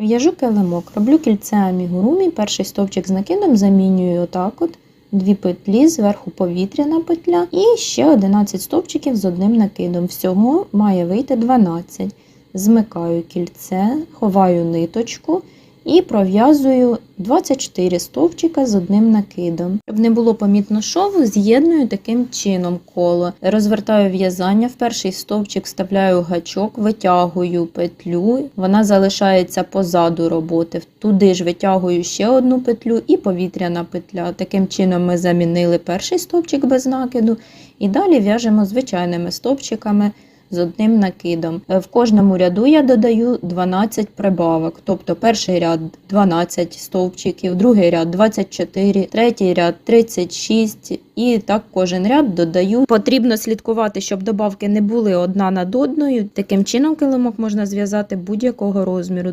В'яжу килимок, роблю кільце амігурумі, перший стовпчик з накидом замінюю отак от. Дві петлі, зверху повітряна петля і ще 11 стовпчиків з одним накидом. Всього має вийти 12. Змикаю кільце, ховаю ниточку і пров'язую 24 стовпчика з одним накидом. Щоб не було помітно шову, з'єдную таким чином коло. Розвертаю в'язання, в перший стовпчик вставляю гачок, витягую петлю, вона залишається позаду роботи. Туди ж витягую ще одну петлю і повітряна петля. Таким чином ми замінили перший стовпчик без накиду і далі в'яжемо звичайними стовпчиками з одним накидом. Е, В кожному ряду я додаю 12 прибавок, тобто перший ряд 12 стовпчиків, другий ряд 24, третій ряд 36 і так кожен ряд додаю. Потрібно слідкувати, щоб добавки не були одна над одною. Таким чином килимок можна зв'язати будь-якого розміру.